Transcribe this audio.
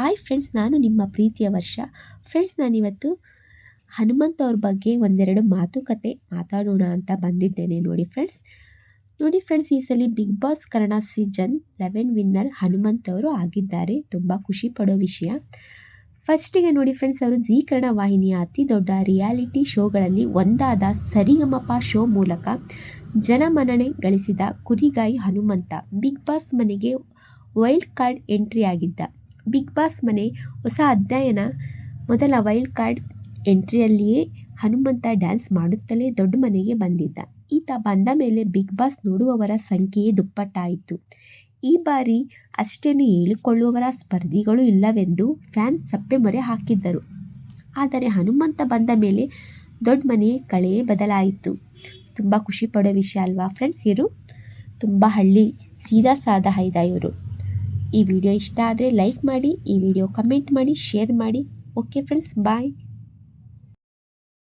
Hi friends ನಾನು ನಿಮ್ಮ ಪ್ರೀತಿಯ ವರ್ಷ. ಫ್ರೆಂಡ್ಸ್ ನಾನಿವತ್ತು ಹನುಮಂತ ಅವ್ರ ಬಗ್ಗೆ ಒಂದೆರಡು ಮಾತುಕತೆ ಮಾತಾಡೋಣ ಅಂತ ಬಂದಿದ್ದೇನೆ. ನೋಡಿ ಫ್ರೆಂಡ್ಸ್ ನೋಡಿ ಫ್ರೆಂಡ್ಸ್ ಈ ಸಲ big boss Kannada season eleven winner Hanumanth ಅವರು ಆಗಿದ್ದಾರೆ. ತುಂಬ ಖುಷಿ ಪಡೋ ವಿಷಯ. ಫಸ್ಟಿಗೆ ನೋಡಿ ಫ್ರೆಂಡ್ಸ್ ಅವರು ಜೀ ಕನ್ನಡ ವಾಹಿನಿಯ ಅತಿ ದೊಡ್ಡ ರಿಯಾಲಿಟಿ ಶೋಗಳಲ್ಲಿ ಒಂದಾದ ಸರಿಗಮಪ ಶೋ ಮೂಲಕ ಜನಮನ್ನಣೆ ಗಳಿಸಿದ ಕುರಿಗಾಯಿ ಹನುಮಂತ ಬಿಗ್ ಬಾಸ್ ಮನೆಗೆ ವೈಲ್ಡ್ ಕಾರ್ಡ್ ಎಂಟ್ರಿ ಆಗಿದ್ದ. ಬಿಗ್ ಬಾಸ್ ಮನೆ ಹೊಸ ಅಧ್ಯಯನ. ಮೊದಲ ವೈಲ್ಡ್ ಕಾರ್ಡ್ ಎಂಟ್ರಿಯಲ್ಲಿಯೇ ಹನುಮಂತ ಡ್ಯಾನ್ಸ್ ಮಾಡುತ್ತಲೇ ದೊಡ್ಡ ಮನೆಗೆ ಬಂದಿದ್ದ. ಈತ ಬಂದ ಮೇಲೆ ಬಿಗ್ ಬಾಸ್ ನೋಡುವವರ ಸಂಖ್ಯೆಯೇ ದುಪ್ಪಟ್ಟಾಯಿತು. ಈ ಬಾರಿ ಅಷ್ಟೇನು ಹೇಳಿಕೊಳ್ಳುವವರ ಸ್ಪರ್ಧಿಗಳು ಇಲ್ಲವೆಂದು ಫ್ಯಾನ್ ಸಪ್ಪೆ ಮೊರೆ ಹಾಕಿದ್ದರು. ಆದರೆ ಹನುಮಂತ ಬಂದ ಮೇಲೆ ದೊಡ್ಡ ಮನೆಯ ಕಳೆಯೇ ಬದಲಾಯಿತು. ತುಂಬ ಖುಷಿ ಪಡೋ ವಿಷಯ ಅಲ್ವಾ ಫ್ರೆಂಡ್ಸ್ ಇವರು ತುಂಬ ಹಳ್ಳಿ, ಸೀದಾ ಸಾದ ಹೈದ ಇವರು. ಈ ವಿಡಿಯೋ ಇಷ್ಟ ಆದರೆ ಲೈಕ್ ಮಾಡಿ, ಈ ವಿಡಿಯೋ ಕಮೆಂಟ್ ಮಾಡಿ ಶೇರ್ ಮಾಡಿ. Okay friends bye